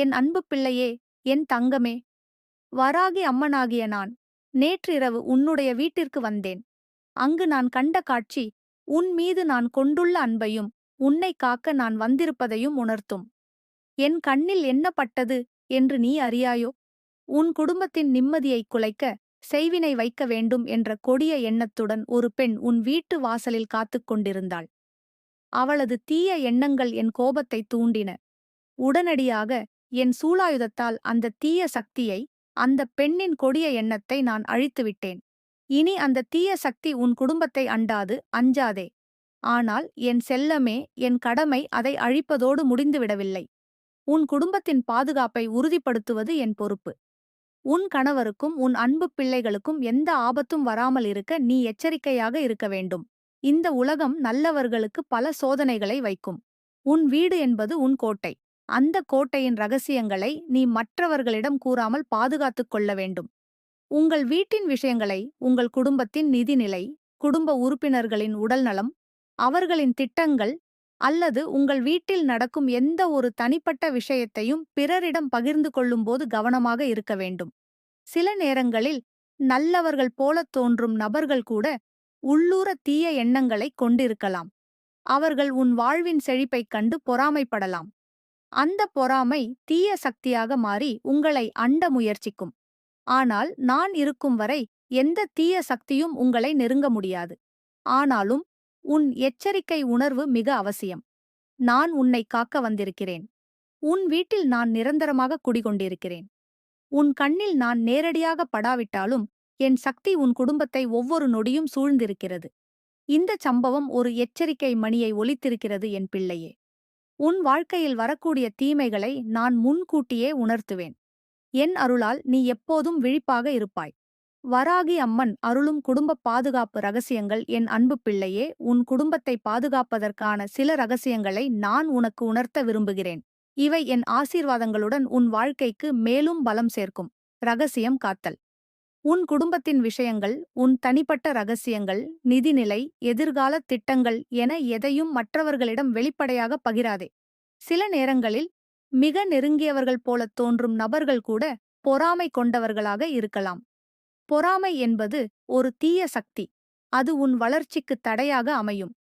என் அன்பு பிள்ளையே என் தங்கமே வராகி அம்மனாகிய நான் நேற்றிரவு உன்னுடைய வீட்டிற்கு வந்தேன். அங்கு நான் கண்ட காட்சி உன் மீது நான் கொண்டுள்ள அன்பையும் உன்னை காக்க நான் வந்திருப்பதையும் உணர்த்தும். என் கண்ணில் என்ன பட்டது என்று நீ அறியாயோ? உன் குடும்பத்தின் நிம்மதியைக் குலைக்க செய்வினை வைக்க வேண்டும் என்ற கொடிய எண்ணத்துடன் ஒரு பெண் உன் வீட்டு வாசலில் காத்துக் கொண்டிருந்தாள். அவளது தீய எண்ணங்கள் என் கோபத்தை தூண்டின. உடனடியாக என் சூலாயுதத்தால் அந்த தீய சக்தியை அந்த பெண்ணின் கொடிய எண்ணத்தை நான் அழித்துவிட்டேன். இனி அந்த தீய சக்தி உன் குடும்பத்தை அண்டாது அஞ்சாதே. ஆனால் என் செல்லமே என் கடமை அதை அழிப்பதோடு முடிந்துவிடவில்லை. உன் குடும்பத்தின் பாதுகாப்பை உறுதிப்படுத்துவது என் பொறுப்பு. உன் கணவருக்கும் உன் அன்பு பிள்ளைகளுக்கும் எந்த ஆபத்தும் வராமல் இருக்க நீ எச்சரிக்கையாக இருக்க வேண்டும். இந்த உலகம் நல்லவர்களுக்கு பல சோதனைகளை வைக்கும். உன் வீடு என்பது உன் கோட்டை. அந்த கோட்டையின் ரகசியங்களை நீ மற்றவர்களிடம் கூறாமல் பாதுகாத்துக் கொள்ள வேண்டும். உங்கள் வீட்டின் விஷயங்களை உங்கள் குடும்பத்தின் நிதிநிலை குடும்ப உறுப்பினர்களின் உடல்நலம் அவர்களின் திட்டங்கள் அல்லது உங்கள் வீட்டில் நடக்கும் எந்த ஒரு தனிப்பட்ட விஷயத்தையும் பிறரிடம் பகிர்ந்து கொள்ளும்போது கவனமாக இருக்க வேண்டும். சில நேரங்களில் நல்லவர்கள் போலத் தோன்றும் நபர்கள் கூட உள்ளூர தீய எண்ணங்களைக் கொண்டிருக்கலாம். அவர்கள் உன் வாழ்வின் செழிப்பைக் கண்டு பொறாமைப்படலாம். அந்த பொறாமை தீய சக்தியாக மாறி உங்களை அண்ட முயற்சிக்கும். ஆனால் நான் இருக்கும் வரை எந்த தீய சக்தியும் உங்களை நெருங்க முடியாது. ஆனாலும் உன் எச்சரிக்கை உணர்வு மிக அவசியம். நான் உன்னை காக்க வந்திருக்கிறேன். உன் வீட்டில் நான் நிரந்தரமாக குடிகொண்டிருக்கிறேன். உன் கண்ணில் நான் நேரடியாக படாவிட்டாலும் என் சக்தி உன் குடும்பத்தை ஒவ்வொரு நொடியும் சூழ்ந்திருக்கிறது. இந்த சம்பவம் ஒரு எச்சரிக்கை மணியை ஒலித்திருக்கிறது என் பிள்ளையே. உன் வாழ்க்கையில் வரக்கூடிய தீமைகளை நான் முன்கூட்டியே உணர்த்துவேன். என் அருளால் நீ எப்போதும் விழிப்பாக இருப்பாய். வராகி அம்மன் அருளும் குடும்ப பாதுகாப்பு ரகசியங்கள் என் அன்பு பிள்ளையே உன் குடும்பத்தை பாதுகாப்பதற்கான சில ரகசியங்களை நான் உனக்கு உணர்த்த விரும்புகிறேன். இவை என் ஆசீர்வாதங்களுடன் உன் வாழ்க்கைக்கு மேலும் பலம் சேர்க்கும். ரகசியம் காத்தல். உன் குடும்பத்தின் விஷயங்கள் உன் தனிப்பட்ட ரகசியங்கள் நிதிநிலை எதிர்கால திட்டங்கள் என எதையும் மற்றவர்களிடம் வெளிப்படையாக பகிராதே. சில நேரங்களில் மிக நெருங்கியவர்கள் போலத் தோன்றும் நபர்கள் கூட பொறாமை கொண்டவர்களாக இருக்கலாம். பொறாமை என்பது ஒரு தீய சக்தி. அது உன் வளர்ச்சிக்கு தடையாக அமையும்.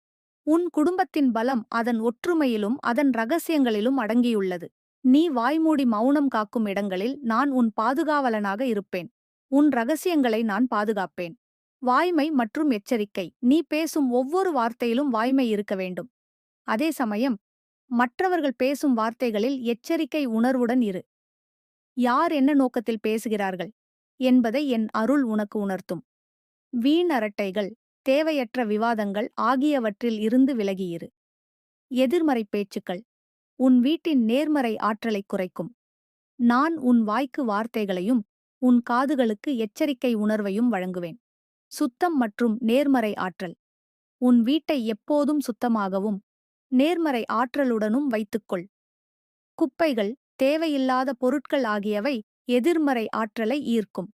உன் குடும்பத்தின் பலம் அதன் ஒற்றுமையிலும் அதன் ரகசியங்களிலும் அடங்கியுள்ளது. நீ வாய்மூடி மௌனம் காக்கும் இடங்களில் நான் உன் பாதுகாவலனாக இருப்பேன். உன் ரகசியங்களை நான் பாதுகாப்பேன். வாய்மை மற்றும் எச்சரிக்கை. நீ பேசும் ஒவ்வொரு வார்த்தையிலும் வாய்மை இருக்க வேண்டும். அதே சமயம் மற்றவர்கள் பேசும் வார்த்தைகளில் எச்சரிக்கை உணர்வுடன் இரு. யார் என்ன நோக்கத்தில் பேசுகிறார்கள் என்பதை என் அருள் உனக்கு உணர்த்தும். வீண் அரட்டைகள் தேவையற்ற விவாதங்கள் ஆகியவற்றில் இருந்து விலகியிரு. எதிர்மறை பேச்சுக்கள் உன் வீட்டின் நேர்மறை ஆற்றலைக் குறைக்கும். நான் உன் வாய்க்கு வார்த்தைகளையும் உன் காதுகளுக்கு எச்சரிக்கை உணர்வையும் வழங்குவேன். சுத்தம் மற்றும் நேர்மறை ஆற்றல். உன் வீட்டை எப்போதும் சுத்தமாகவும் நேர்மறை ஆற்றலுடனும் வைத்துக்கொள். குப்பைகள் தேவையில்லாத பொருட்கள் ஆகியவை எதிர்மறை ஆற்றலை ஈர்க்கும்.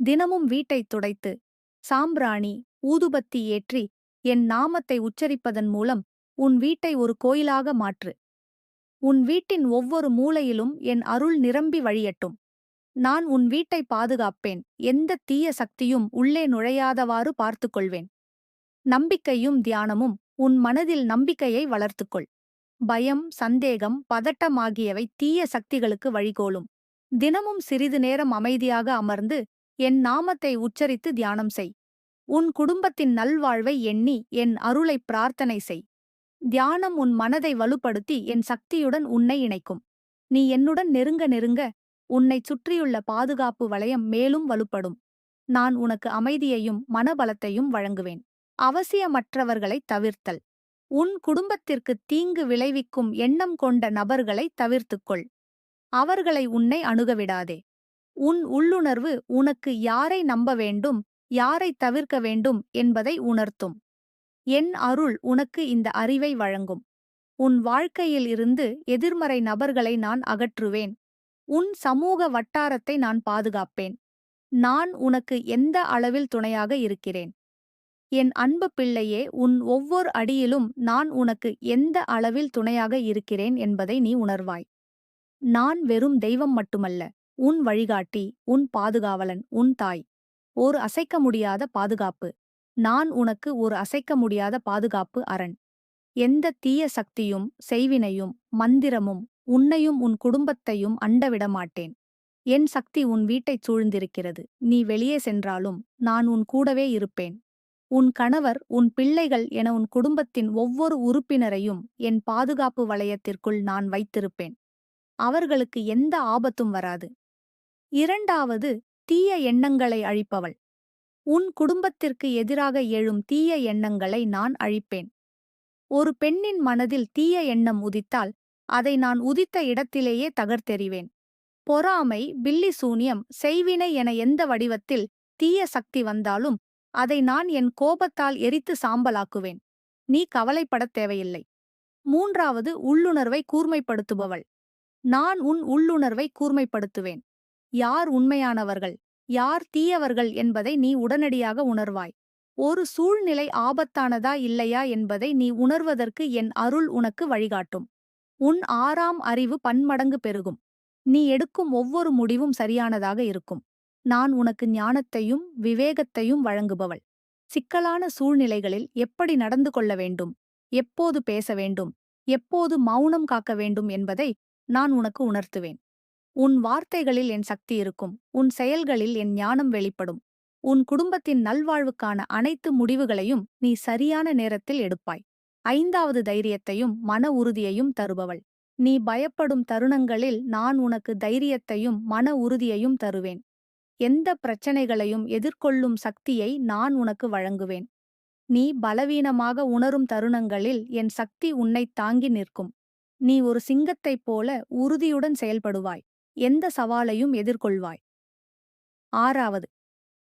தினமும் வீட்டைத் துடைத்து சாம்பிராணி ஊதுபத்தி ஏற்றி என் நாமத்தை உச்சரிப்பதன் மூலம் உன் வீட்டை ஒரு கோயிலாக மாற்று. உன் வீட்டின் ஒவ்வொரு மூலையிலும் என் அருள் நிரம்பி வழியட்டும். நான் உன் வீட்டை பாதுகாப்பேன். எந்த தீய சக்தியும் உள்ளே நுழையாதவாறு பார்த்துக்கொள்வேன். நம்பிக்கையும் தியானமும் உன் மனதில் நம்பிக்கையை வளர்த்துக்கொள். பயம் சந்தேகம் பதட்டம் ஆகியவை தீய சக்திகளுக்கு வழிகோலும். தினமும் சிறிது நேரம் அமைதியாக அமர்ந்து என் நாமத்தை உச்சரித்து தியானம் செய். உன் குடும்பத்தின் நல்வாழ்வை எண்ணி என் அருளை பிரார்த்தனை செய். தியானம் உன் மனதை வலுப்படுத்தி என் சக்தியுடன் உன்னை இணைக்கும். நீ என்னுடன் நெருங்க நெருங்க உன்னைச் சுற்றியுள்ள பாதுகாப்பு வளையம் மேலும் வலுப்படும். நான் உனக்கு அமைதியையும் மனபலத்தையும் வழங்குவேன். அவசியமற்றவர்களை தவிர்த்தல். உன் குடும்பத்திற்கு தீங்கு விளைவிக்கும் எண்ணம் கொண்ட நபர்களை தவிர்த்துக்கொள். அவர்களை உன்னை அணுகவிடாதே. உன் உள்ளுணர்வு உனக்கு யாரை நம்ப வேண்டும் யாரை தவிர்க்க வேண்டும் என்பதை உணர்த்தும். என் அருள் உனக்கு இந்த அறிவை வழங்கும். உன் வாழ்க்கையில் இருந்து எதிர்மறை நபர்களை நான் அகற்றுவேன். உன் சமூக வட்டாரத்தை நான் பாதுகாப்பேன். நான் உனக்கு எந்த அளவில் துணையாக இருக்கிறேன்? என் அன்பு பிள்ளையே உன் ஒவ்வொரு அடியிலும் நான் உனக்கு எந்த அளவில் துணையாக இருக்கிறேன் என்பதை நீ உணர்வாய். நான் வெறும் தெய்வம் மட்டுமல்ல உன் வழிகாட்டி உன் பாதுகாவலன் உன் தாய். ஒரு அசைக்க முடியாத பாதுகாப்பு. நான் உனக்கு ஒரு அசைக்க முடியாத பாதுகாப்பு அரண். எந்த தீய சக்தியும் செய்வினையும் மந்திரமும் உன்னையும் உன் குடும்பத்தையும் அண்டவிட மாட்டேன். என் சக்தி உன் வீட்டைச் சூழ்ந்திருக்கிறது. நீ வெளியே சென்றாலும் நான் உன் கூடவே இருப்பேன். உன் கணவர் உன் பிள்ளைகள் என உன் குடும்பத்தின் ஒவ்வொரு உறுப்பினரையும் என் பாதுகாப்பு வளையத்திற்குள் நான் வைத்திருப்பேன். அவர்களுக்கு எந்த ஆபத்தும் வராது. இரண்டாவது தீய எண்ணங்களை அழிப்பவள். உன் குடும்பத்திற்கு எதிராக எழும் தீய எண்ணங்களை நான் அழிப்பேன். ஒரு பெண்ணின் மனதில் தீய எண்ணம் உதித்தால் அதை நான் உதித்த இடத்திலேயே தகர்த்தெறிவேன். பொறாமை பில்லி சூனியம் செய்வினை என எந்த வடிவத்தில் தீய சக்தி வந்தாலும் அதை நான் என் கோபத்தால் எரித்து சாம்பலாக்குவேன். நீ கவலைப்படத் தேவையில்லை. மூன்றாவது உள்ளுணர்வை கூர்மைப்படுத்துபவள். நான் உன் உள்ளுணர்வை கூர்மைப்படுத்துவேன். யார் உண்மையானவர்கள்? யார் தீயவர்கள் என்பதை நீ உடனடியாக உணர்வாய். ஒரு சூழ்நிலை ஆபத்தானதா இல்லையா என்பதை நீ உணர்வதற்கு என் அருள் உனக்கு வழிகாட்டும். உன் ஆறாம் அறிவு பன்மடங்கு பெருகும். நீ எடுக்கும் ஒவ்வொரு முடிவும் சரியானதாக இருக்கும். நான் உனக்கு ஞானத்தையும் விவேகத்தையும் வழங்குபவள். சிக்கலான சூழ்நிலைகளில் எப்படி நடந்து கொள்ள வேண்டும்? எப்போது பேச வேண்டும்? எப்போது மௌனம் காக்க வேண்டும் என்பதை நான் உனக்கு உணர்த்துவேன். உன் வார்த்தைகளில் என் சக்தி இருக்கும். உன் செயல்களில் என் ஞானம் வெளிப்படும். உன் குடும்பத்தின் நல்வாழ்வுக்கான அனைத்து முடிவுகளையும் நீ சரியான நேரத்தில் எடுப்பாய். ஐந்தாவது தைரியத்தையும் மன உறுதியையும் தருபவள். நீ பயப்படும் தருணங்களில் நான் உனக்கு தைரியத்தையும் மன உறுதியையும் தருவேன். எந்த பிரச்சனைகளையும் எதிர்கொள்ளும் சக்தியை நான் உனக்கு வழங்குவேன். நீ பலவீனமாக உணரும் தருணங்களில் என் சக்தி உன்னைத் தாங்கி நிற்கும். நீ ஒரு சிங்கத்தைப் போல உறுதியுடன் செயல்படுவாய். எந்த சவாலையும் எதிர்கொள்வாய். ஆறாவது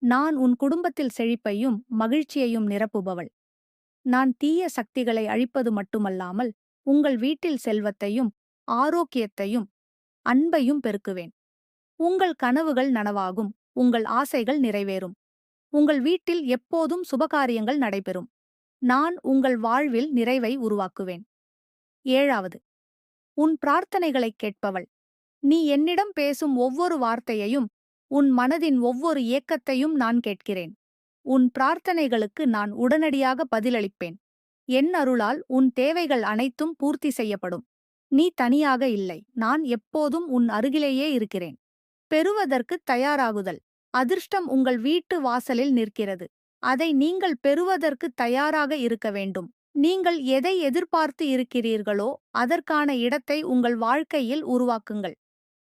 நான் உன் குடும்பத்தில் செழிப்பையும் மகிழ்ச்சியையும் நிரப்புபவள். நான் தீய சக்திகளை அழிப்பது மட்டுமல்லாமல் உங்கள் வீட்டில் செல்வத்தையும் ஆரோக்கியத்தையும் அன்பையும் பெருக்குவேன். உங்கள் கனவுகள் நனவாகும் உங்கள் ஆசைகள் நிறைவேறும். உங்கள் வீட்டில் எப்போதும் சுபகாரியங்கள் நடைபெறும். நான் உங்கள் வாழ்வில் நிறைவை உருவாக்குவேன். ஏழாவது உன் பிரார்த்தனைகளைக் கேட்பவள். நீ என்னிடம் பேசும் ஒவ்வொரு வார்த்தையையும் உன் மனதின் ஒவ்வொரு ஏக்கத்தையும் நான் கேட்கிறேன். உன் பிரார்த்தனைகளுக்கு நான் உடனடியாக பதிலளிப்பேன். என் அருளால் உன் தேவைகள் அனைத்தும் பூர்த்தி செய்யப்படும். நீ தனியாக இல்லை. நான் எப்போதும் உன் அருகிலேயே இருக்கிறேன். பெறுவதற்கு தயாராகுதல். அதிர்ஷ்டம் உங்கள் வீட்டு வாசலில் நிற்கிறது. அதை நீங்கள் பெறுவதற்கு தயாராக இருக்க வேண்டும். நீங்கள் எதை எதிர்பார்த்து இருக்கிறீர்களோ அதற்கான இடத்தை உங்கள் வாழ்க்கையில் உருவாக்குங்கள்.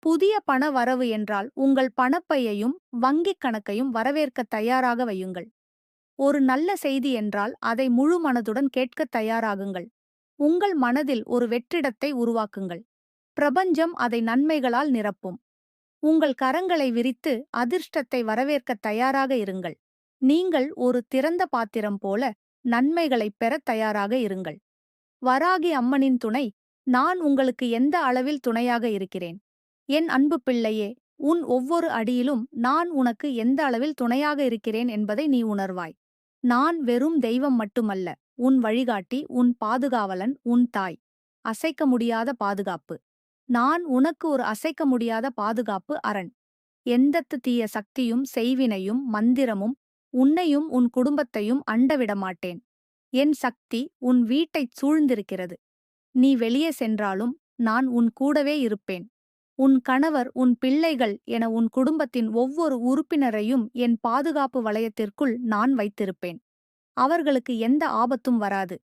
புதிய பண வரவு என்றால் உங்கள் பணப்பையையும் வங்கிக் கணக்கையும் வரவேற்க தயாராக வையுங்கள். ஒரு நல்ல செய்தி என்றால் அதை முழு மனதுடன் கேட்கத் தயாராகுங்கள். உங்கள் மனதில் ஒரு வெற்றிடத்தை உருவாக்குங்கள். பிரபஞ்சம் அதை நன்மைகளால் நிரப்பும். உங்கள் கரங்களை விரித்து அதிர்ஷ்டத்தை வரவேற்கத் தயாராக இருங்கள். நீங்கள் ஒரு திறந்த பாத்திரம் போல நன்மைகளைப் பெறத் தயாராக இருங்கள். வராகி அம்மனின் துணை நான் உங்களுக்கு எந்த அளவில் துணையாக இருக்கிறேன்? என் அன்பு பிள்ளையே உன் ஒவ்வொரு அடியிலும் நான் உனக்கு எந்த அளவில் துணையாக இருக்கிறேன் என்பதை நீ உணர்வாய். நான் வெறும் தெய்வம் மட்டுமல்ல உன் வழிகாட்டி உன் பாதுகாவலன் உன் தாய். அசைக்க முடியாத பாதுகாப்பு. நான் உனக்கு ஒரு அசைக்க முடியாத பாதுகாப்பு அரண். எந்தத்து தீய சக்தியும் செய்வினையும் மந்திரமும் உன்னையும் உன் குடும்பத்தையும் அண்டவிட மாட்டேன் என் சக்தி உன் வீட்டைச் சூழ்ந்திருக்கிறது. நீ வெளியே சென்றாலும் நான் உன் கூடவே இருப்பேன். உன் கணவர் உன் பிள்ளைகள் என உன் குடும்பத்தின் ஒவ்வொரு உறுப்பினரையும் என் பாதுகாப்பு வளையத்திற்குள் நான் வைத்திருப்பேன். அவர்களுக்கு எந்த ஆபத்தும் வராது.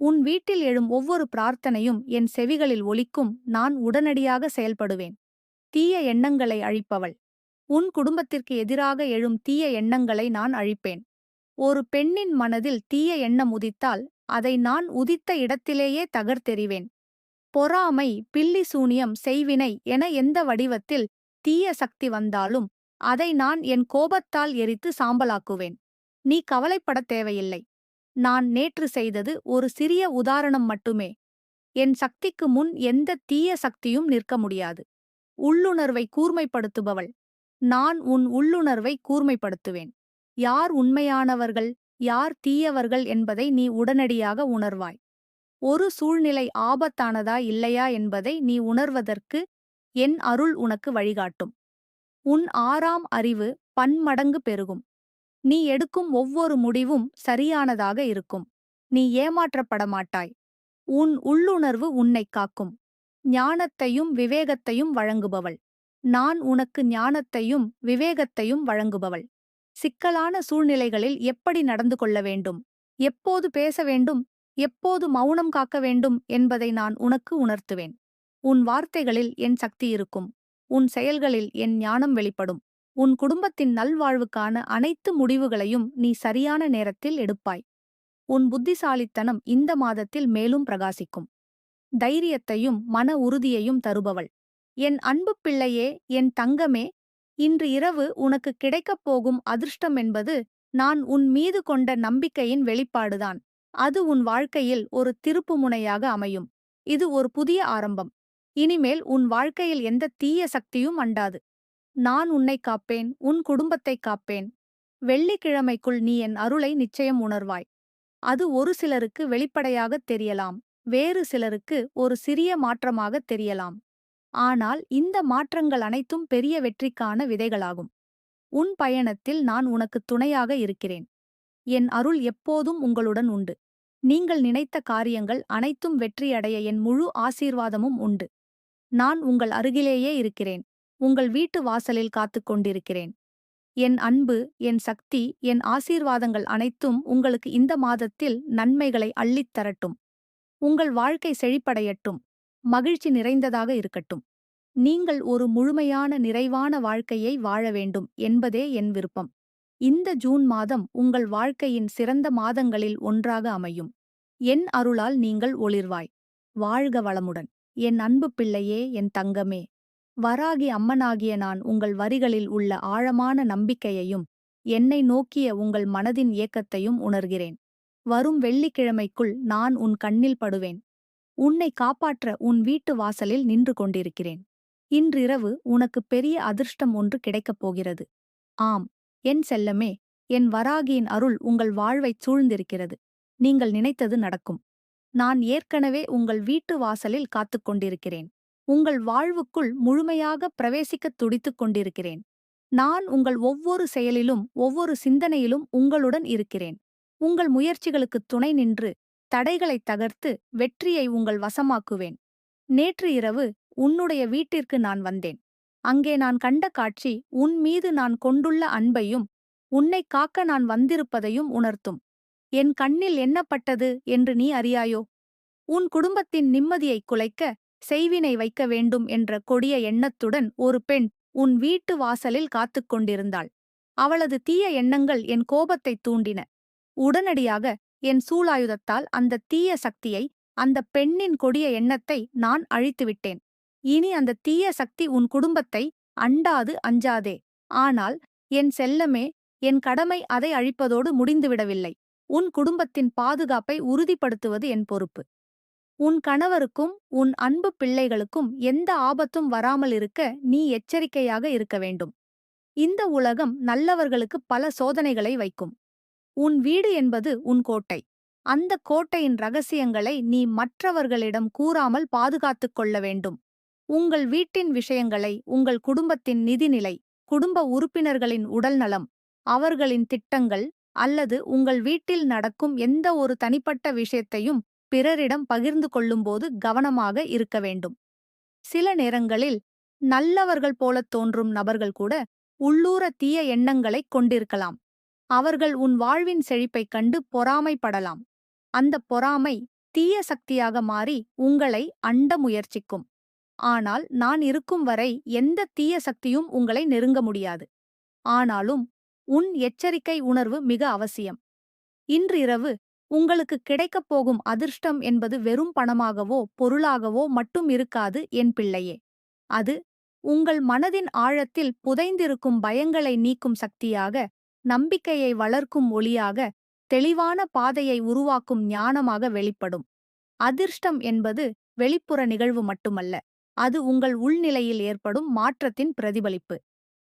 உன் வீட்டில் எழும் ஒவ்வொரு பிரார்த்தனையும் என் செவிகளில் ஒலிக்கும் நான் உடனடியாக செயல்படுவேன். தீய எண்ணங்களை அழிப்பவள். உன் குடும்பத்திற்கு எதிராக எழும் தீய எண்ணங்களை நான் அழிப்பேன். ஒரு பெண்ணின் மனதில் தீய எண்ணம் உதித்தால் அதை நான் உதித்த இடத்திலேயே தகர்த்தெறிவேன். பொறாமை பில்லி சூனியம் செய்வினை என எந்த வடிவத்தில் தீய சக்தி வந்தாலும் அதை நான் என் கோபத்தால் எரித்து சாம்பலாக்குவேன். நீ கவலைப்படத் தேவையில்லை. நான் நேற்று செய்தது ஒரு சிறிய உதாரணம் மட்டுமே. என் சக்திக்கு முன் எந்த தீய சக்தியும் நிற்க முடியாது. உள்ளுணர்வை கூர்மைப்படுத்துபவள். நான் உன் உள்ளுணர்வை கூர்மைப்படுத்துவேன். யார் உண்மையானவர்கள் யார் தீயவர்கள் என்பதை நீ உடனடியாக உணர்வாய். ஒரு சூழ்நிலை ஆபத்தானதா இல்லையா என்பதை நீ உணர்வதற்கு என் அருள் உனக்கு வழிகாட்டும். உன் ஆறாம் அறிவு பன்மடங்கு பெருகும். நீ எடுக்கும் ஒவ்வொரு முடிவும் சரியானதாக இருக்கும். நீ ஏமாற்றப்பட மாட்டாய். உன் உள்ளுணர்வு உன்னைக் காக்கும். ஞானத்தையும் விவேகத்தையும் வழங்குபவள். நான் உனக்கு ஞானத்தையும் விவேகத்தையும் வழங்குபவள். சிக்கலான சூழ்நிலைகளில் எப்படி நடந்து கொள்ள வேண்டும்? எப்போது பேச வேண்டும்? எப்போது மௌனம் காக்க வேண்டும் என்பதை நான் உனக்கு உணர்த்துவேன். உன் வார்த்தைகளில் என் சக்தி இருக்கும். உன் செயல்களில் என் ஞானம் வெளிப்படும். உன் குடும்பத்தின் நல்வாழ்வுக்கான அனைத்து முடிவுகளையும் நீ சரியான நேரத்தில் எடுப்பாய். உன் புத்திசாலித்தனம் இந்த மாதத்தில் மேலும் பிரகாசிக்கும். தைரியத்தையும் மன உறுதியையும் தருபவள். என் அன்பு பிள்ளையே என் தங்கமே இன்று இரவு உனக்கு கிடைக்கப் போகும் அதிர்ஷ்டம் என்பது நான் உன் மீது கொண்ட நம்பிக்கையின் வெளிப்பாடுதான். அது உன் வாழ்க்கையில் ஒரு திருப்புமுனையாக அமையும். இது ஒரு புதிய ஆரம்பம். இனிமேல் உன் வாழ்க்கையில் எந்த தீய சக்தியும் அண்டாது. நான் உன்னை காப்பேன் உன் குடும்பத்தைக் காப்பேன். வெள்ளிக்கிழமைக்குள் நீ என் அருளை நிச்சயம் உணர்வாய். அது ஒரு சிலருக்கு வெளிப்படையாகத் தெரியலாம் வேறு சிலருக்கு ஒரு சிறிய மாற்றமாகத் தெரியலாம். ஆனால் இந்த மாற்றங்கள் அனைத்தும் பெரிய வெற்றிக்கான விதைகளாகும். உன் பயணத்தில் நான் உனக்கு துணையாக இருக்கிறேன். என் அருள் எப்போதும் உங்களுடன் உண்டு. நீங்கள் நினைத்த காரியங்கள் அனைத்தும் வெற்றியடைய என் முழு ஆசீர்வாதமும் உண்டு. நான் உங்கள் அருகிலேயே இருக்கிறேன். உங்கள் வீட்டு வாசலில் காத்துக் கொண்டிருக்கிறேன். என் அன்பு என் சக்தி என் ஆசீர்வாதங்கள் அனைத்தும் உங்களுக்கு இந்த மாதத்தில் நன்மைகளை அள்ளித் தரட்டும். உங்கள் வாழ்க்கை செழிப்படையட்டும். மகிழ்ச்சி நிறைந்ததாக இருக்கட்டும். நீங்கள் ஒரு முழுமையான நிறைவான வாழ்க்கையை வாழ வேண்டும் என்பதே என் விருப்பம். இந்த ஜூன் மாதம் உங்கள் வாழ்க்கையின் சிறந்த மாதங்களில் ஒன்றாக அமையும். என் அருளால் நீங்கள் ஒளிர்வாய். வாழ்க வளமுடன். என் அன்பு பிள்ளையே என் தங்கமே. வராகி அம்மனாகிய நான் உங்கள் வரிகளில் உள்ள ஆழமான நம்பிக்கையையும் என்னை நோக்கிய உங்கள் மனதின் ஏக்கத்தையும் உணர்கிறேன். வரும் வெள்ளிக்கிழமைக்குள் நான் உன் கண்ணில் படுவேன். உன்னை காப்பாற்ற உன் வீட்டு வாசலில் நின்று கொண்டிருக்கிறேன். இன்றிரவு உனக்கு பெரிய அதிர்ஷ்டம் ஒன்று கிடைக்கப் போகிறது. ஆம். என் செல்லமே என் வராகியின் அருள் உங்கள் வாழ்வைச் சூழ்ந்திருக்கிறது. நீங்கள் நினைத்தது நடக்கும். நான் ஏற்கனவே உங்கள் வீட்டு வாசலில் காத்துக் கொண்டிருக்கிறேன். உங்கள் வாழ்வுக்குள் முழுமையாக பிரவேசிக்கத் துடித்துக் கொண்டிருக்கிறேன். நான் உங்கள் ஒவ்வொரு செயலிலும் ஒவ்வொரு சிந்தனையிலும் உங்களுடன் இருக்கிறேன். உங்கள் முயற்சிகளுக்குத் துணை நின்று தடைகளைத் தகர்த்து வெற்றியை உங்கள் வசமாக்குவேன். நேற்று இரவு உன்னுடைய வீட்டிற்கு நான் வந்தேன். அங்கே நான் கண்ட காட்சி உன் மீது நான் கொண்டுள்ள அன்பையும் உன்னைக் காக்க நான் வந்திருப்பதையும் உணர்த்தும். என் கண்ணில் என்னப்பட்டது என்று நீ அறியாயோ? உன் குடும்பத்தின் நிம்மதியைக் குலைக்க செய்வினை வைக்க வேண்டும் என்ற கொடிய எண்ணத்துடன் ஒரு பெண் உன் வீட்டு வாசலில் காத்துக் கொண்டிருந்தாள். அவளது தீய எண்ணங்கள் என் கோபத்தைத் தூண்டின. உடனடியாக என் சூளாயுதத்தால் அந்த தீய சக்தியை அந்த பெண்ணின் கொடிய எண்ணத்தை நான் அழித்துவிட்டேன். இனி அந்த தீய சக்தி உன் குடும்பத்தை அண்டாது அஞ்சாதே. ஆனால் என் செல்லமே என் கடமை அதை அழிப்பதோடு முடிந்துவிடவில்லை. உன் குடும்பத்தின் பாதுகாப்பை உறுதிப்படுத்துவது என் பொறுப்பு. உன் கணவருக்கும் உன் அன்பு பிள்ளைகளுக்கும் எந்த ஆபத்தும் வராமல் இருக்க நீ எச்சரிக்கையாக இருக்க வேண்டும். இந்த உலகம் நல்லவர்களுக்கு பல சோதனைகளை வைக்கும். உன் வீடு என்பது உன் கோட்டை. அந்த கோட்டையின் ரகசியங்களை நீ மற்றவர்களிடம் கூறாமல் பாதுகாத்துக் கொள்ள வேண்டும். உங்கள் வீட்டின் விஷயங்களை உங்கள் குடும்பத்தின் நிதிநிலை குடும்ப உறுப்பினர்களின் உடல்நலம் அவர்களின் திட்டங்கள் அல்லது உங்கள் வீட்டில் நடக்கும் எந்த ஒரு தனிப்பட்ட விஷயத்தையும் பிறரிடம் பகிர்ந்து கொள்ளும்போது கவனமாக இருக்க வேண்டும். சில நேரங்களில் நல்லவர்கள் போலத் தோன்றும் நபர்கள் கூட உள்ளூர தீய எண்ணங்களைக் கொண்டிருக்கலாம். அவர்கள் உன் வாழ்வின் செழிப்பைக் கண்டு பொறாமைப்படலாம். அந்த பொறாமை தீய சக்தியாக மாறி உங்களை அண்ட முயற்சிக்கும். ஆனால் நான் இருக்கும் வரை எந்த தீய சக்தியும் உங்களை நெருங்க முடியாது. ஆனாலும் உன் எச்சரிக்கை உணர்வு மிக அவசியம். இன்றிரவு உங்களுக்கு கிடைக்கப் போகும் அதிர்ஷ்டம் என்பது வெறும் பணமாகவோ பொருளாகவோ மட்டும் இருக்காது என் பிள்ளையே. அது உங்கள் மனதின் ஆழத்தில் புதைந்திருக்கும் பயங்களை நீக்கும் சக்தியாக நம்பிக்கையை வளர்க்கும் ஒளியாக தெளிவான பாதையை உருவாக்கும் ஞானமாக வெளிப்படும். அதிர்ஷ்டம் என்பது வெளிப்புற நிகழ்வு மட்டுமல்ல. அது உங்கள் உள்நிலையில் ஏற்படும் மாற்றத்தின் பிரதிபலிப்பு.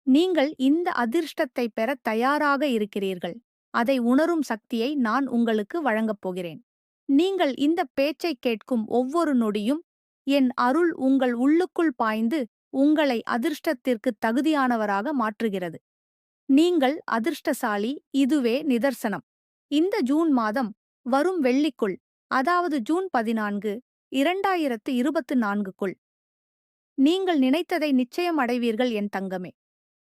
நீங்கள் இந்த அதிர்ஷ்டத்தை பெற தயாராக இருக்கிறீர்கள். அதை உணரும் சக்தியை நான் உங்களுக்கு வழங்கப் போகிறேன். நீங்கள் இந்த பேச்சைக் கேட்கும் ஒவ்வொரு நொடியும் என் அருள் உங்கள் உள்ளுக்குள் பாய்ந்து உங்களை அதிர்ஷ்டத்திற்கு தகுதியானவராக மாற்றுகிறது. நீங்கள் அதிர்ஷ்டசாலி இதுவே நிதர்சனம். இந்த ஜூன் மாதம் வரும் வெள்ளிக்குள் அதாவது ஜூன் பதினான்கு இரண்டாயிரத்து இருபத்து நான்குக்குள் நீங்கள் நினைத்ததை நிச்சயம் அடைவீர்கள் என் தங்கமே.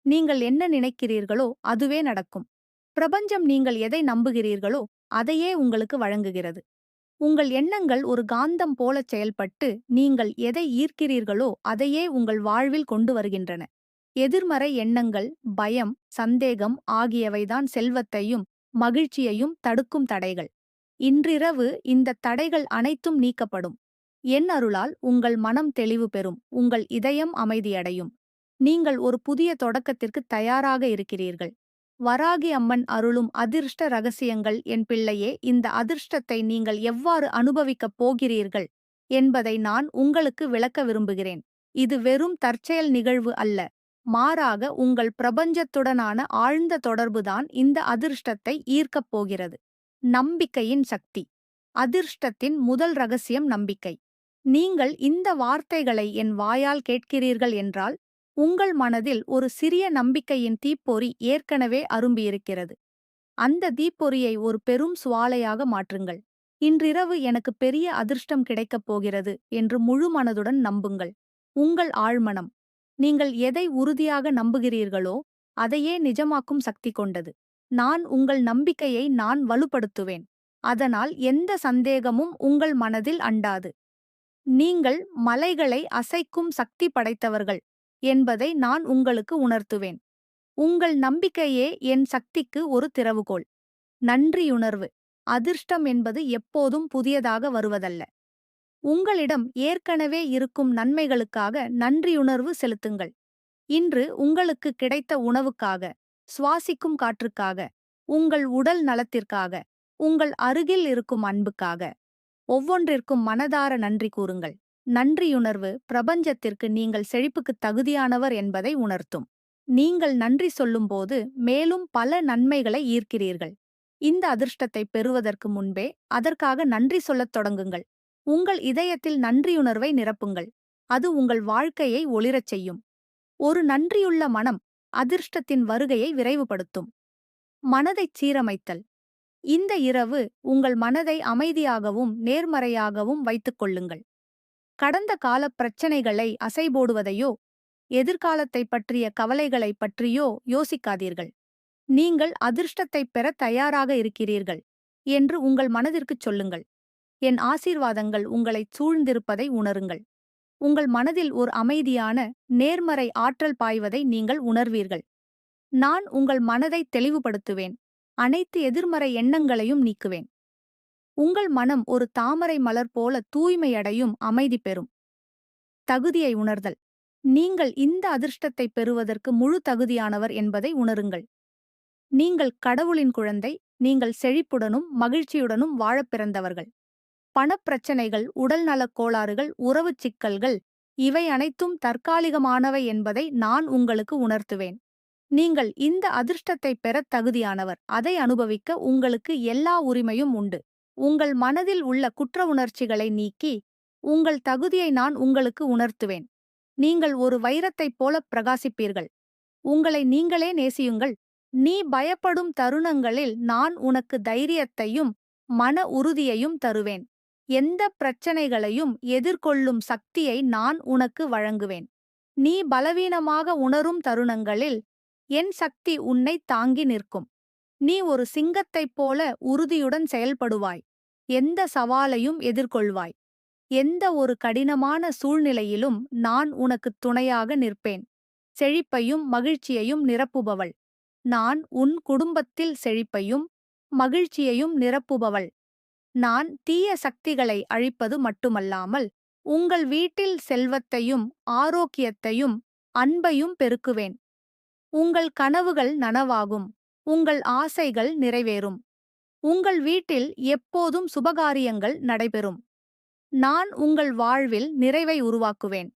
நீங்கள் என்ன நினைக்கிறீர்களோ அதுவே நடக்கும். பிரபஞ்சம் நீங்கள் எதை நம்புகிறீர்களோ அதையே உங்களுக்கு வழங்குகிறது. உங்கள் எண்ணங்கள் ஒரு காந்தம் போலச் செயல்பட்டு நீங்கள் எதை ஈர்க்கிறீர்களோ அதையே உங்கள் வாழ்வில் கொண்டு வருகின்றன. எதிர்மறை எண்ணங்கள் பயம் சந்தேகம் ஆகியவைதான் செல்வத்தையும் மகிழ்ச்சியையும் தடுக்கும் தடைகள். இன்றிரவு இந்த தடைகள் அனைத்தும் நீக்கப்படும். என் அருளால் உங்கள் மனம் தெளிவு பெறும் உங்கள் இதயம் அமைதியடையும். நீங்கள் ஒரு புதிய தொடக்கத்திற்கு தயாராக இருக்கிறீர்கள். வராகி அம்மன் அருளும் அதிர்ஷ்ட ரகசியங்கள் என் பிள்ளையே இந்த அதிர்ஷ்டத்தை நீங்கள் எவ்வாறு அனுபவிக்கப் போகிறீர்கள் என்பதை நான் உங்களுக்கு விளக்க விரும்புகிறேன். இது வெறும் தற்செயல் நிகழ்வு அல்ல. மாறாக உங்கள் பிரபஞ்சத்துடனான ஆழ்ந்த தொடர்புதான் இந்த அதிர்ஷ்டத்தை ஈர்க்கப் போகிறது. நம்பிக்கையின் சக்தி. அதிர்ஷ்டத்தின் முதல் ரகசியம் நம்பிக்கை. நீங்கள் இந்த வார்த்தைகளை என் வாயால் கேட்கிறீர்கள் என்றால் உங்கள் மனதில் ஒரு சிறிய நம்பிக்கையின் தீப்பொறி ஏற்கனவே அரும்பியிருக்கிறது. அந்த தீப்பொறியை ஒரு பெரும் சுவாலையாக மாற்றுங்கள். இன்றிரவு எனக்கு பெரிய அதிர்ஷ்டம் கிடைக்கப் போகிறது என்று முழு மனதுடன் நம்புங்கள். உங்கள் ஆழ்மனம். நீங்கள் எதை உறுதியாக நம்புகிறீர்களோ அதையே நிஜமாக்கும் சக்தி கொண்டது. நான் உங்கள் நம்பிக்கையை நான் வலுப்படுத்துவேன். அதனால் எந்த சந்தேகமும் உங்கள் மனதில் அண்டாது. நீங்கள் மலைகளை அசைக்கும் சக்தி படைத்தவர்கள் என்பதை நான் உங்களுக்கு உணர்த்துவேன். உங்கள் நம்பிக்கையே என் சக்திக்கு ஒரு திறவுகோல் நன்றியுணர்வு. அதிர்ஷ்டம் என்பது எப்போதும் புதியதாக வருவதல்ல. உங்களிடம் ஏற்கனவே இருக்கும் நன்மைகளுக்காக நன்றியுணர்வு செலுத்துங்கள். இன்று உங்களுக்கு கிடைத்த உணவுக்காக சுவாசிக்கும் காற்றுக்காக உங்கள் உடல் நலத்திற்காக உங்கள் அருகில் இருக்கும் அன்புக்காக. ஒவ்வொன்றிற்கும் மனதார நன்றி கூறுங்கள். நன்றியுணர்வு பிரபஞ்சத்திற்கு நீங்கள் செழிப்புக்குத் தகுதியானவர் என்பதை உணர்த்தும். நீங்கள் நன்றி சொல்லும்போது மேலும் பல நன்மைகளை ஈர்க்கிறீர்கள். இந்த அதிர்ஷ்டத்தை பெறுவதற்கு முன்பே அதற்காக நன்றி சொல்லத் தொடங்குங்கள். உங்கள் இதயத்தில் நன்றியுணர்வை நிரப்புங்கள். அது உங்கள் வாழ்க்கையை ஒளிரச் செய்யும். ஒரு நன்றியுள்ள மனம் அதிர்ஷ்டத்தின் வருகையை விரைவுபடுத்தும். மனதைச் சீரமைத்தல். இந்த இரவு உங்கள் மனதை அமைதியாகவும் நேர்மறையாகவும் வைத்துக் கொள்ளுங்கள். கடந்த கால பிரச்சனைகளை அசைபோடுவதையோ எதிர்காலத்தை பற்றிய கவலைகளை பற்றியோ யோசிக்காதீர்கள். நீங்கள் அதிர்ஷ்டத்தை பெற தயாராக இருக்கிறீர்கள் என்று உங்கள் மனதிற்குச் சொல்லுங்கள். என் ஆசீர்வாதங்கள் உங்களைச் சூழ்ந்திருப்பதை உணருங்கள். உங்கள் மனதில் ஒரு அமைதியான நேர்மறை ஆற்றல் பாய்வதை நீங்கள் உணர்வீர்கள். நான் உங்கள் மனதை தெளிவுபடுத்துவேன். அனைத்து எதிர்மறை எண்ணங்களையும் நீக்குவேன். உங்கள் மனம் ஒரு தாமரை மலர் போல தூய்மையடையும் அமைதி பெறும். தகுதியை உணர்தல். நீங்கள் இந்த அதிர்ஷ்டத்தை பெறுவதற்கு முழு தகுதியானவர் என்பதை உணருங்கள். நீங்கள் கடவுளின் குழந்தை நீங்கள் செழிப்புடனும் மகிழ்ச்சியுடனும் வாழப் பிறந்தவர்கள். பணப்பிரச்சனைகள் உடல்நலக் கோளாறுகள் உறவுச் சிக்கல்கள் இவை அனைத்தும் தற்காலிகமானவை என்பதை நான் உங்களுக்கு உணர்த்துவேன். நீங்கள் இந்த அதிர்ஷ்டத்தை பெறத் தகுதியானவர். அதை அனுபவிக்க உங்களுக்கு எல்லா உரிமையும் உண்டு. உங்கள் மனதில் உள்ள குற்ற உணர்ச்சிகளை நீக்கி உங்கள் தகுதியை நான் உங்களுக்கு உணர்த்துவேன். நீங்கள் ஒரு வைரத்தைப் போல பிரகாசிப்பீர்கள். உங்களை நீங்களே நேசியுங்கள். நீ பயப்படும் தருணங்களில் நான் உனக்கு தைரியத்தையும் மன உறுதியையும் தருவேன். எந்த பிரச்சனைகளையும் எதிர்கொள்ளும் சக்தியை நான் உனக்கு வழங்குவேன். நீ பலவீனமாக உணரும் தருணங்களில் என் சக்தி உன்னை தாங்கி நிற்கும். நீ ஒரு சிங்கத்தைப் போல உறுதியுடன் செயல்படுவாய். எந்த சவாலையும் எதிர்கொள்வாய். எந்த ஒரு கடினமான சூழ்நிலையிலும் நான் உனக்குத் துணையாக நிற்பேன். செழிப்பையும் மகிழ்ச்சியையும் நிரப்புபவள். நான் உன் குடும்பத்தில் செழிப்பையும் மகிழ்ச்சியையும் நிரப்புபவள். நான் தீய சக்திகளை அழிப்பது மட்டுமல்லாமல் உங்கள் வீட்டில் செல்வத்தையும் ஆரோக்கியத்தையும் அன்பையும் பெருக்குவேன். உங்கள் கனவுகள் நனவாகும். உங்கள் ஆசைகள் நிறைவேறும். உங்கள் வீட்டில் எப்போதும் சுபகாரியங்கள் நடைபெறும். நான் உங்கள் வாழ்வில் நிறைவை உருவாக்குவேன்.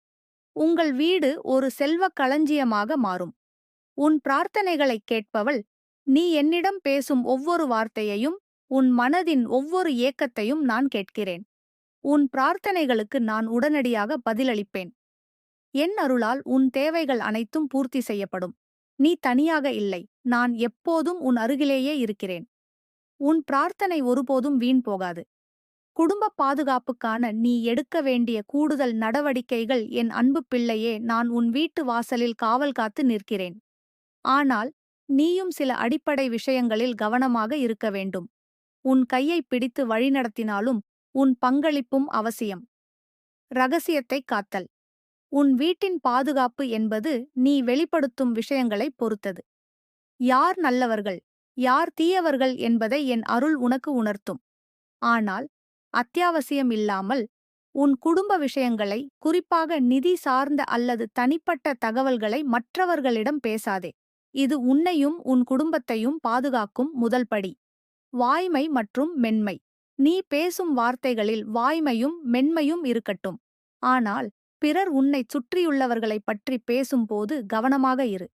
உங்கள் வீடு ஒரு செல்வக் களஞ்சியமாக மாறும். உன் பிரார்த்தனைகளைக் கேட்பவள் நீ என்னிடம் பேசும் ஒவ்வொரு வார்த்தையையும் உன் மனதின் ஒவ்வொரு ஏக்கத்தையும் நான் கேட்கிறேன். உன் பிரார்த்தனைகளுக்கு நான் உடனடியாக பதிலளிப்பேன். என் அருளால் உன் தேவைகள் அனைத்தும் பூர்த்தி செய்யப்படும். நீ தனியாக இல்லை. நான் எப்போதும் உன் அருகிலேயே இருக்கிறேன். உன் பிரார்த்தனை ஒருபோதும் வீண் போகாது. குடும்ப பாதுகாப்புக்கான நீ எடுக்க வேண்டிய கூடுதல் நடவடிக்கைகள் என் அன்பு பிள்ளையே நான் உன் வீட்டு வாசலில் காவல் காத்து நிற்கிறேன். ஆனால் நீயும் சில அடிப்படை விஷயங்களில் கவனமாக இருக்க வேண்டும். உன் கையை பிடித்து வழிநடத்தினாலும் உன் பங்களிப்பும் அவசியம். ரகசியத்தைக் காத்தல். உன் வீட்டின் பாதுகாப்பு என்பது நீ வெளிப்படுத்தும் விஷயங்களைப் பொறுத்தது. யார் நல்லவர்கள் யார் தீயவர்கள் என்பதை என் அருள் உனக்கு உணர்த்தும். ஆனால் அத்தியாவசியம் இல்லாமல் உன் குடும்ப விஷயங்களை குறிப்பாக நிதி சார்ந்த அல்லது தனிப்பட்ட தகவல்களை மற்றவர்களிடம் பேசாதே. இது உன்னையும் உன் குடும்பத்தையும் பாதுகாக்கும் முதல் படி. வாய்மை மற்றும் மென்மை. நீ பேசும் வார்த்தைகளில் வாய்மையும் மென்மையும் இருக்கட்டும். ஆனால் பிறர் உன்னைச் சுற்றியுள்ளவர்களைப் பற்றி பேசும்போது கவனமாக இரு.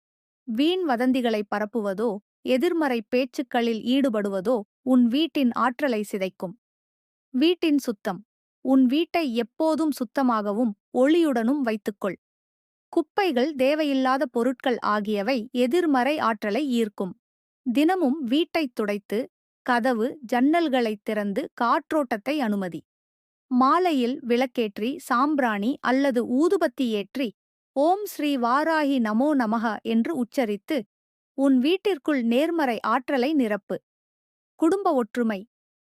வீண் வதந்திகளை பரப்புவதோ எதிர்மறை பேச்சுக்களில் ஈடுபடுவதோ உன் வீட்டின் ஆற்றலை சிதைக்கும். வீட்டின் சுத்தம். உன் வீட்டை எப்போதும் சுத்தமாகவும் ஒளியுடனும் வைத்துக்கொள். குப்பைகள் தேவையில்லாத பொருட்கள் ஆகியவை எதிர்மறை ஆற்றலை ஈர்க்கும். தினமும் வீட்டைத் துடைத்து கதவு ஜன்னல்களைத் திறந்து காற்றோட்டத்தை அனுமதி. மாலையில் விளக்கேற்றி சாம்பிராணி அல்லது ஊதுபத்தி ஏற்றி ஓம் ஸ்ரீ வாராகி நமோ நமக என்று உச்சரித்து உன் வீட்டிற்குள் நேர்மறை ஆற்றலை நிரப்பு. குடும்ப ஒற்றுமை.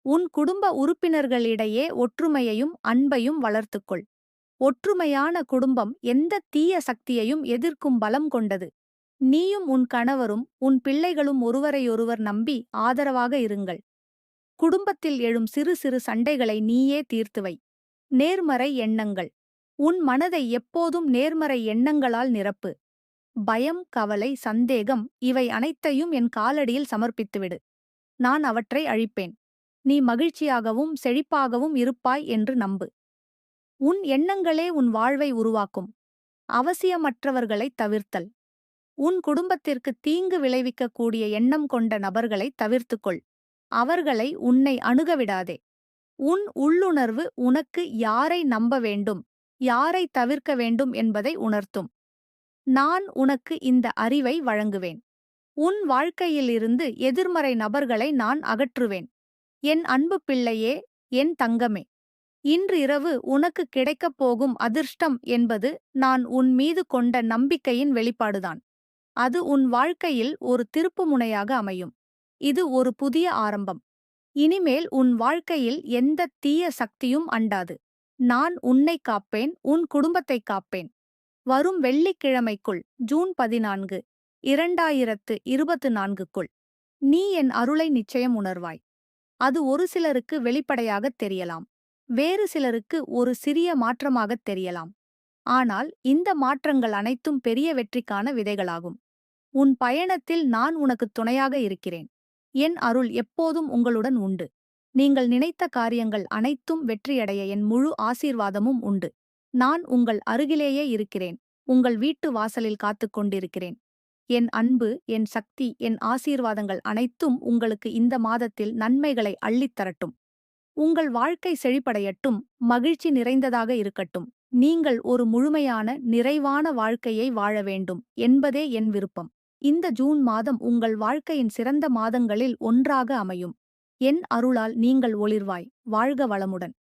உன் குடும்ப உறுப்பினர்களிடையே ஒற்றுமையையும் அன்பையும் வளர்த்துக்கொள். ஒற்றுமையான குடும்பம் எந்த தீய சக்தியையும் எதிர்க்கும் பலம் கொண்டது. நீயும் உன் கணவரும் உன் பிள்ளைகளும் ஒருவரையொருவர் நம்பி ஆதரவாக இருங்கள். குடும்பத்தில் எழும் சிறு சிறு சண்டைகளை நீயே தீர்த்துவை நேர்மறை எண்ணங்கள். உன் மனதை எப்போதும் நேர்மறை எண்ணங்களால் நிரப்பு. பயம் கவலை சந்தேகம் இவை அனைத்தையும் என் காலடியில் சமர்ப்பித்துவிடு நான் அவற்றை அழிப்பேன். நீ மகிழ்ச்சியாகவும் செழிப்பாகவும் இருப்பாய் என்று நம்பு. உன் எண்ணங்களே உன் வாழ்வை உருவாக்கும். அவசியமற்றவர்களைத் தவிர்த்தல். உன் குடும்பத்திற்கு தீங்கு விளைவிக்கக்கூடிய எண்ணம் கொண்ட நபர்களை தவிர்த்துக்கொள். அவர்களை உன்னை அணுகவிடாதே உன் உள்ளுணர்வு உனக்கு யாரை நம்ப வேண்டும் யாரை தவிர்க்க வேண்டும் என்பதை உணர்த்தும். நான் உனக்கு இந்த அறிவை வழங்குவேன். உன் வாழ்க்கையிலிருந்து எதிர்மறை நபர்களை நான் அகற்றுவேன். என் அன்பு பிள்ளையே என் தங்கமே இன்றிரவு உனக்கு கிடைக்கப் போகும் அதிர்ஷ்டம் என்பது நான் உன் மீது கொண்ட நம்பிக்கையின் வெளிப்பாடுதான். அது உன் வாழ்க்கையில் ஒரு திருப்புமுனையாக அமையும். இது ஒரு புதிய ஆரம்பம். இனிமேல் உன் வாழ்க்கையில் எந்த தீய சக்தியும் அண்டாது. நான் உன்னை காப்பேன் உன் குடும்பத்தைக் காப்பேன். வரும் வெள்ளிக்கிழமைக்குள் ஜூன் பதினான்கு இரண்டாயிரத்து இருபத்து நான்குக்குள் நீ என் அருளை நிச்சயம் உணர்வாய். அது ஒரு சிலருக்கு வெளிப்படையாகத் தெரியலாம். வேறு சிலருக்கு ஒரு சிறிய மாற்றமாகத் தெரியலாம். ஆனால் இந்த மாற்றங்கள் அனைத்தும் பெரிய வெற்றிக்கான விதைகளாகும். உன் பயணத்தில் நான் உனக்கு துணையாக இருக்கிறேன். என் அருள் எப்போதும் உங்களுடன் உண்டு. நீங்கள் நினைத்த காரியங்கள் அனைத்தும் வெற்றியடைய என் முழு ஆசீர்வாதமும் உண்டு. நான் உங்கள் அருகிலேயே இருக்கிறேன். உங்கள் வீட்டு வாசலில் காத்துக் கொண்டிருக்கிறேன். என் அன்பு என் சக்தி என் ஆசீர்வாதங்கள் அனைத்தும் உங்களுக்கு இந்த மாதத்தில் நன்மைகளை அள்ளித் தரட்டும். உங்கள் வாழ்க்கை செழிப்படையட்டும். மகிழ்ச்சி நிறைந்ததாக இருக்கட்டும். நீங்கள் ஒரு முழுமையான நிறைவான வாழ்க்கையை வாழ வேண்டும் என்பதே என் விருப்பம். இந்த ஜூன் மாதம் உங்கள் வாழ்க்கையின் சிறந்த மாதங்களில் ஒன்றாக அமையும். என் அருளால் நீங்கள் ஒளிர்வாய். வாழ்க வளமுடன்.